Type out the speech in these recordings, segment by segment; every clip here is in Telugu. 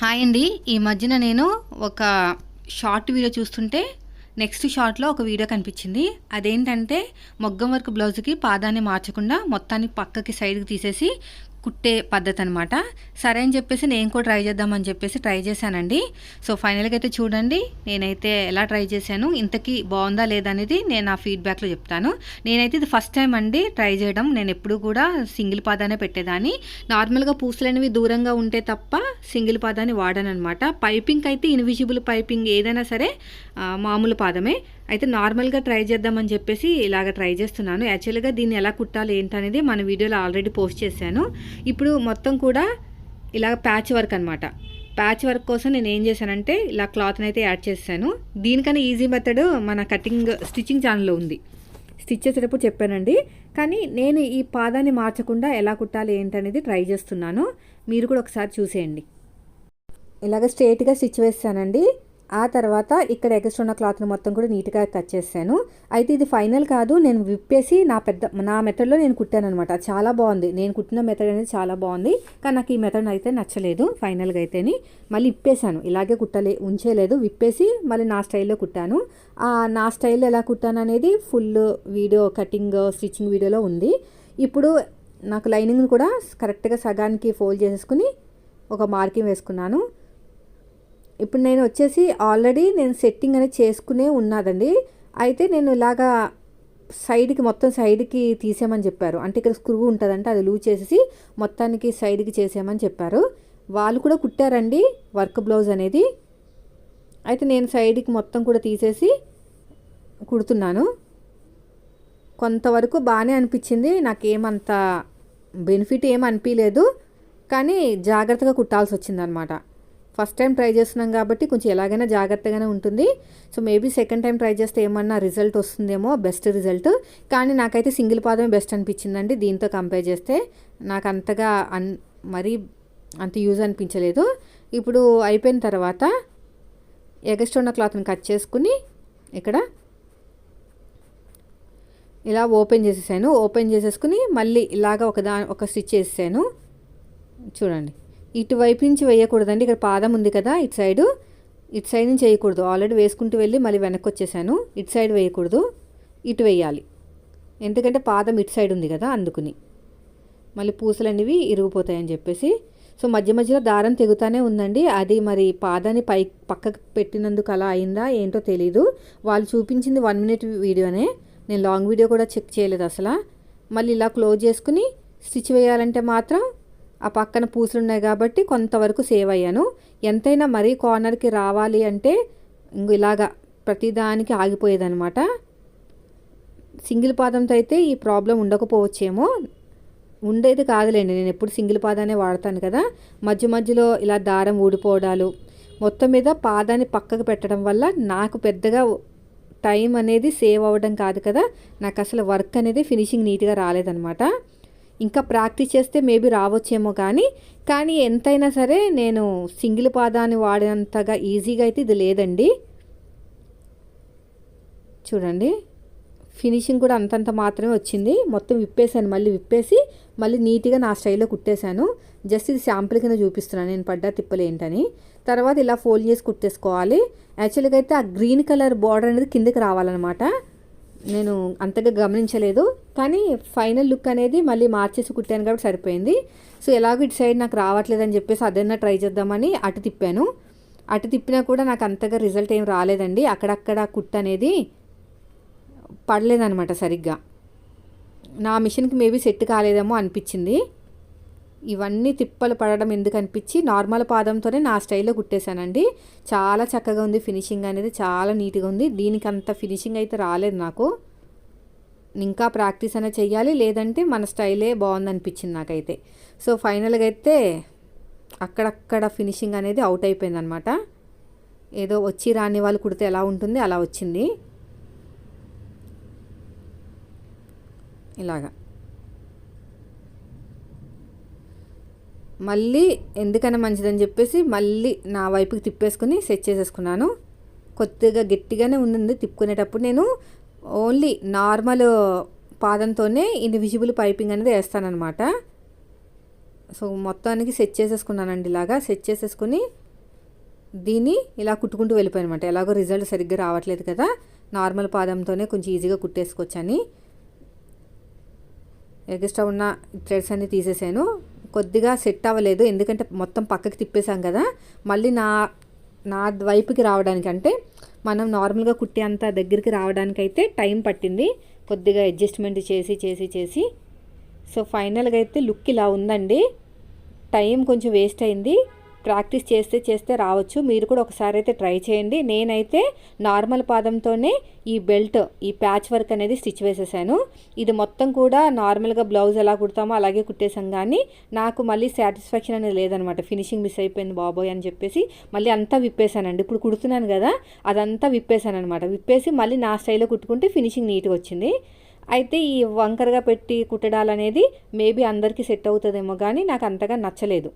హాయ్ అండి. ఈ మధ్యన నేను ఒక షార్ట్ వీడియో చూస్తుంటే నెక్స్ట్ షార్ట్లో ఒక వీడియో కనిపించింది. అదేంటంటే మొగ్గం వర్క్ బ్లౌజ్కి పాదాన్ని మార్చకుండా మొత్తానికి పక్కకి సైడ్కి తీసేసి కుట్టే పద్ధతి అనమాట సరే అని చెప్పేసి నేను కూడా ట్రై చేద్దామని చెప్పేసి ట్రై చేశానండి. సో ఫైనల్గా అయితే చూడండి నేనైతే ఎలా ట్రై చేశాను ఇంతకీ బాగుందా లేదా అనేది నేను ఆ ఫీడ్బ్యాక్లో చెప్తాను. నేనైతే ఇది ఫస్ట్ టైం అండి ట్రై చేయడం నేను ఎప్పుడు కూడా సింగిల్ పాదానే పెట్టేదాన్ని. నార్మల్గా పూసలనేవి దూరంగా ఉంటే తప్ప సింగిల్ పాదాన్ని వాడాను అనమాట పైపింగ్ అయితే ఇన్విజిబుల్ పైపింగ్ ఏదైనా సరే మామూలు పాదమే. అయితే నార్మల్గా ట్రై చేద్దామని చెప్పేసి ఇలాగ ట్రై చేస్తున్నాను. యాక్చువల్గా దీన్ని ఎలా కుట్టాలి ఏంటనేది మన వీడియోలో ఆల్రెడీ పోస్ట్ చేశాను. ఇప్పుడు మొత్తం కూడా ఇలాగ ప్యాచ్ వర్క్ అనమాట ప్యాచ్ వర్క్ కోసం నేను ఏం చేశానంటే ఇలా క్లాత్ని అయితే యాడ్ చేశాను. దీనికన్నా ఈజీ మెథడ్ మన కటింగ్ స్టిచ్చింగ్ ఛానల్లో ఉంది. స్టిచ్ చేసేటప్పుడు చెప్పానండి. కానీ నేను ఈ పాదాన్ని మార్చకుండా ఎలా కుట్టాలి ఏంటనేది ట్రై చేస్తున్నాను. మీరు కూడా ఒకసారి చూసేయండి. ఇలాగ స్ట్రేట్గా స్టిచ్ వేస్తానండి. ఆ తర్వాత ఇక్కడ ఎక్స్ట్రా ఉన్న క్లాత్ని మొత్తం కూడా నీట్గా కట్ చేశాను. అయితే ఇది ఫైనల్ కాదు నేను విప్పేసి నా పెద్ద నా మెథడ్లో నేను కుట్టాను అనమాట చాలా బాగుంది. నేను కుట్టిన మెథడ్ అనేది చాలా బాగుంది. కానీ నాకు ఈ మెథడ్ అయితే నచ్చలేదు ఫైనల్గా అయితేని. మళ్ళీ ఇప్పేశాను ఇలాగే కుట్టలే ఉంచేలేదు. విప్పేసి మళ్ళీ నా స్టైల్లో కుట్టాను. నా స్టైల్లో ఎలా కుట్టాను అనేది ఫుల్ వీడియో కటింగ్ స్టిచ్చింగ్ వీడియోలో ఉంది. ఇప్పుడు నాకు లైనింగ్ కూడా కరెక్ట్గా సగానికి ఫోల్డ్ చేసేసుకుని ఒక మార్కింగ్ వేసుకున్నాను. ఇప్పుడు నేను వచ్చేసి ఆల్రెడీ నేను సెట్టింగ్ అనేది చేసుకునే ఉన్నదండి అయితే నేను ఇలాగా సైడ్కి మొత్తం సైడ్కి తీసేయమని చెప్పారు. అంటే ఇక్కడ స్క్రూ ఉంటుందంటే అది లూజ్ చేసేసి మొత్తానికి సైడ్కి చేసేయమని చెప్పారు. వాళ్ళు కూడా కుట్టారండి వర్క్ బ్లౌజ్ అనేది. అయితే నేను సైడ్కి మొత్తం కూడా తీసేసి కుడుతున్నాను. కొంతవరకు బాగానే అనిపించింది. నాకేమంత బెనిఫిట్ ఏం అనిపించలేదు కానీ జాగ్రత్తగా కుట్టాల్సి వచ్చిందనమాట. ఫస్ట్ టైం ట్రై చేస్తున్నాం కాబట్టి కొంచెం ఎలాగైనా జాగ్రత్తగానే ఉంటుంది. So maybe second time try చేస్తే ఏమన్నా రిజల్ట్ వస్తుందేమో బెస్ట్ రిజల్ట్. కానీ నాకైతే సింగిల్ పాదమే బెస్ట్ అనిపించిందండి దీంతో కంపేర్ చేస్తే. నాకు అంతగా అన్ మరీ అంత యూజ్ అనిపించలేదు. ఇప్పుడు అయిపోయిన తర్వాత ఎగస్ట్ ఉన్న క్లాత్ని కట్ చేసుకుని ఇక్కడ ఇలా ఓపెన్ చేసేసాను. ఓపెన్ చేసేసుకుని మళ్ళీ ఇలాగ ఒక దా ఒక స్టిచ్ చేసాను చూడండి. ఇటువైపు నుంచి వేయకూడదండి. ఇక్కడ పాదం ఉంది కదా ఇటు సైడు. ఇటు సైడ్ నుంచి వేయకూడదు. ఆల్రెడీ వేసుకుంటూ వెళ్ళి మళ్ళీ వెనక్కి వచ్చేసాను. ఇటు సైడ్ వేయకూడదు. ఇటు వేయాలి. ఎందుకంటే పాదం ఇటు సైడ్ ఉంది కదా అందుకుని. మళ్ళీ పూసలు అనేవి ఇరిగిపోతాయని చెప్పేసి. సో మధ్య మధ్యలో దారం తెగుతానే ఉందండి. అది మరి పాదాన్ని పై పక్కకు పెట్టినందుకు అలా అయిందా ఏంటో తెలీదు. వాళ్ళు చూపించింది వన్ మినిట్ వీడియోనే. నేను లాంగ్ వీడియో కూడా చెక్ చేయలేదు అసలు. మళ్ళీ ఇలా క్లోజ్ చేసుకుని స్టిచ్ వేయాలంటే మాత్రం ఆ పక్కన పూసలు ఉన్నాయి కాబట్టి కొంతవరకు సేవ్ అయ్యాను. ఎంతైనా మరీ కార్నర్కి రావాలి అంటే ఇంక ఇలాగా ప్రతిదానికి ఆగిపోయేదనమాట సింగిల్ పాదంతో అయితే ఈ ప్రాబ్లం ఉండకపోవచ్చేమో. ఉండేది కాదులేండి నేను ఎప్పుడు సింగిల్ పాదానే వాడతాను కదా. మధ్య మధ్యలో ఇలా దారం ఊడిపోవడాలు మొత్తం మీద పాదాన్ని పక్కకు పెట్టడం వల్ల నాకు పెద్దగా టైం అనేది సేవ్ అవ్వడం కాదు కదా. నాకు అసలు వర్క్ అనేది ఫినిషింగ్ నీట్గా రాలేదనమాట ఇంకా ప్రాక్టీస్ చేస్తే మేబీ రావచ్చేమో కానీ కానీ ఎంతైనా సరే నేను సింగిల్ పాదాన్ని వాడినంతగా ఈజీగా అయితే ఇది లేదండి. చూడండి ఫినిషింగ్ కూడా అంతంత మాత్రమే వచ్చింది. మొత్తం విప్పేశాను మళ్ళీ విప్పేసి మళ్ళీ నీట్గా నా స్టైల్లో కుట్టేశాను. జస్ట్ ఇది శాంపుల్ కింద చూపిస్తున్నాను నేను పడ్డా తిప్పలు ఏంటని. తర్వాత ఇలా ఫోల్డ్ చేసి కుట్టేసుకోవాలి. యాక్చువల్గా అయితే ఆ గ్రీన్ కలర్ బార్డర్ అనేది కిందకి రావాలన్నమాట. నేను అంతగా గమనించలేదు కానీ ఫైనల్ లుక్ అనేది మళ్ళీ మార్చేసి కుట్టాను కాబట్టి సరిపోయింది. సో ఎలాగో ఇటు సైడ్ నాకు రావట్లేదని చెప్పేసి అదన్నా ట్రై చేద్దామని అటు తిప్పాను. అటు తిప్పినా కూడా నాకు అంతగా రిజల్ట్ ఏం రాలేదండి. అక్కడక్కడ కుట్ అనేది పడలేదనమాట సరిగ్గా. నా మిషన్కి మేబీ సెట్ కాలేదేమో అనిపించింది. ఇవన్నీ తిప్పలు పడడం ఎందుకు అనిపించి నార్మల్ పాదంతోనే నా స్టైల్లో కుట్టేశానండి. చాలా చక్కగా ఉంది ఫినిషింగ్ అనేది చాలా నీట్గా ఉంది. దీనికి అంత ఫినిషింగ్ అయితే రాలేదు నాకు. ఇంకా ప్రాక్టీస్ అనేది చెయ్యాలి లేదంటే మన స్టైలే బాగుంది అనిపించింది నాకైతే. సో ఫైనల్గా అయితే అక్కడక్కడ ఫినిషింగ్ అనేది అవుట్ అయిపోయిందనమాట. ఏదో వచ్చి రాని వాళ్ళు కుడితే ఎలా ఉంటుంది అలా వచ్చింది. ఇలాగా. మళ్ళీ ఎందుకైనా మంచిదని చెప్పేసి మళ్ళీ నా వైపుకి తిప్పేసుకుని సెట్ చేసేసుకున్నాను. కొద్దిగా గట్టిగానే ఉంది తిప్పుకునేటప్పుడు నేను ఓన్లీ నార్మల్ పాదంతోనే ఇన్విజిబుల్ పైపింగ్ అనేది వేస్తానమాట సో మొత్తానికి సెట్ చేసేసుకున్నానండి ఇలాగా. సెట్ చేసేసుకుని దీన్ని ఇలా కుట్టుకుంటూ వెళ్ళిపోయాను అనమాట ఎలాగో రిజల్ట్ సరిగ్గా రావట్లేదు కదా. నార్మల్ పాదంతోనే కొంచెం ఈజీగా కుట్టేసుకోవచ్చని. ఎగస్ట్రా ఉన్న థ్రెడ్స్ అన్ని తీసేసాను. కొద్దిగా సెట్ అవ్వలేదు. ఎందుకంటే మొత్తం పక్కకి తిప్పేశాం కదా. మళ్ళీ నా నా వైపుకి రావడానికి అంటే మనం నార్మల్గా కుట్టే అంత దగ్గరికి రావడానికైతే టైం పట్టింది. కొద్దిగా అడ్జస్ట్మెంట్ చేసి చేసి చేసి. సో ఫైనల్గా అయితే లుక్ ఇలా ఉందండి. టైం కొంచెం వేస్ట్ అయింది. ప్రాక్టీస్ చేస్తే చేస్తే రావచ్చు. మీరు కూడా ఒకసారి అయితే ట్రై చేయండి. నేనైతే నార్మల్ పాదంతోనే ఈ బెల్ట్ ఈ ప్యాచ్ వర్క్ అనేది స్టిచ్ వేసేసాను. ఇది మొత్తం కూడా నార్మల్గా బ్లౌజ్ ఎలా కుడతామో అలాగే కుట్టేసాం కానీ నాకు మళ్ళీ సాటిస్ఫాక్షన్ అనేది లేదనమాట. ఫినిషింగ్ మిస్ అయిపోయింది బాబోయ్ అని చెప్పేసి మళ్ళీ అంతా విప్పేశానండి. ఇప్పుడు కుడుతున్నాను కదా అదంతా విప్పేశాను అనమాట విప్పేసి మళ్ళీ నా స్టైల్లో కుట్టుకుంటే ఫినిషింగ్ నీట్గా వచ్చింది. అయితే ఈ వంకరగా పెట్టి కుట్టడాలనేది మేబీ అందరికీ సెట్ అవుతుందేమో కానీ నాకు అంతగా నచ్చలేదు.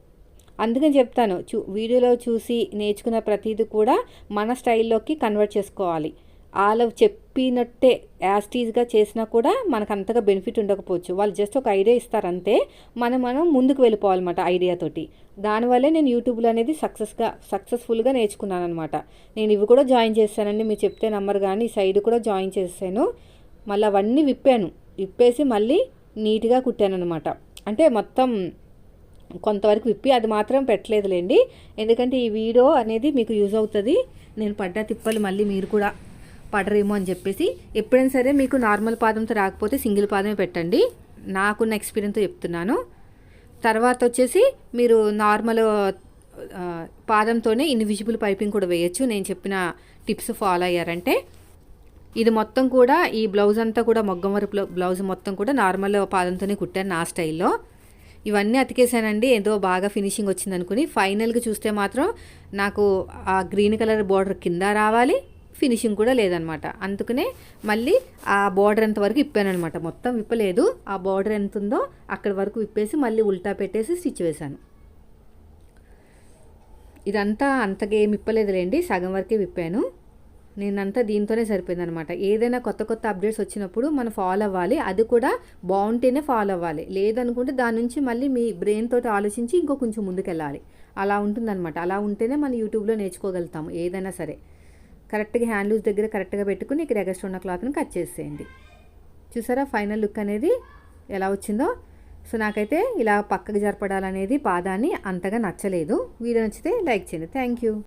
అందుకని చెప్తాను చూ వీడియోలో చూసి నేర్చుకున్న ప్రతిదీ కూడా మన స్టైల్లోకి కన్వర్ట్ చేసుకోవాలి. వాళ్ళు చెప్పినట్టే యాస్టీజ్గా చేసినా కూడా మనకు అంతగా బెనిఫిట్ ఉండకపోవచ్చు. వాళ్ళు జస్ట్ ఒక ఐడియా ఇస్తారంతే మనం మనం ముందుకు వెళ్ళిపోవాలన్నమాట ఐడియాతోటి దానివల్లే నేను యూట్యూబ్లో అనేది సక్సెస్గా సక్సెస్ఫుల్గా నేర్చుకున్నాను అనమాట నేను ఇవి కూడా జాయిన్ చేస్తానండి మీరు చెప్తే నంబర్ కానీ సైడ్ కూడా జాయిన్ చేశాను. మళ్ళీ అవన్నీ విప్పాను. విప్పేసి మళ్ళీ నీట్గా కుట్టాను అనమాట అంటే మొత్తం కొంతవరకు విప్పి అది మాత్రం పెట్టలేదులేండి. ఎందుకంటే ఈ వీడియో అనేది మీకు యూజ్ అవుతుంది. నేను పడ్డ తిప్పలు మళ్ళీ మీరు కూడా పడరేమో అని చెప్పేసి ఎప్పుడైనా సరే మీకు నార్మల్ పాదంతో రాకపోతే సింగిల్ పాదమే పెట్టండి. నాకున్న ఎక్స్పీరియన్స్తో చెప్తున్నాను. తర్వాత వచ్చేసి మీరు నార్మల్ పాదంతోనే ఇన్విజిబుల్ పైపింగ్ కూడా వేయచ్చు. నేను చెప్పిన టిప్స్ ఫాలో అయ్యారంటే ఇది మొత్తం కూడా ఈ బ్లౌజ్ అంతా కూడా మొగ్గం వరకు బ్లౌజ్ మొత్తం కూడా నార్మల్ పాదంతోనే కుట్టాను నా స్టైల్లో. ఇవన్నీ అతికేసానండి ఏదో బాగా ఫినిషింగ్ వచ్చింది అనుకుని ఫైనల్గా చూస్తే మాత్రం నాకు ఆ గ్రీన్ కలర్ బార్డర్ కింద రావాలి ఫినిషింగ్ కూడా లేదనమాట. అందుకనే మళ్ళీ ఆ బార్డర్ ఎంత వరకు ఇప్పానమాట మొత్తం విప్పలేదు. ఆ బార్డర్ ఎంత ఉందో అక్కడి వరకు విప్పేసి మళ్ళీ ఉల్టా పెట్టేసి స్టిచ్ వేశాను. ఇదంతా అంతగా ఏమి ఇప్పలేదులేండి సగం వరకే విప్పాను. నేనంతా దీంతోనే సరిపోయింది అనమాట ఏదైనా కొత్త కొత్త అప్డేట్స్ వచ్చినప్పుడు మనం ఫాలో అవ్వాలి. అది కూడా బాగుంటేనే ఫాలో అవ్వాలి. లేదనుకుంటే దాని నుంచి మళ్ళీ మీ బ్రెయిన్ తోటి ఆలోచించి ఇంకో కొంచెం ముందుకెళ్ళాలి. అలా ఉంటుందన్నమాట అలా ఉంటేనే మనం యూట్యూబ్లో నేర్చుకోగలుగుతాము ఏదైనా సరే. కరెక్ట్గా హ్యాండ్ లూజ్ దగ్గర కరెక్ట్గా పెట్టుకుని ఇక్కడ ఎగస్ట్ ఉన్న క్లాత్ని కట్ చేసేయండి. చూసారా? ఫైనల్ లుక్ అనేది ఎలా వచ్చిందో? సో నాకైతే ఇలా పక్కకు జరపడాలనేది పాదాన్ని అంతగా నచ్చలేదు. వీడియో నచ్చితే లైక్ చేయండి. Thank you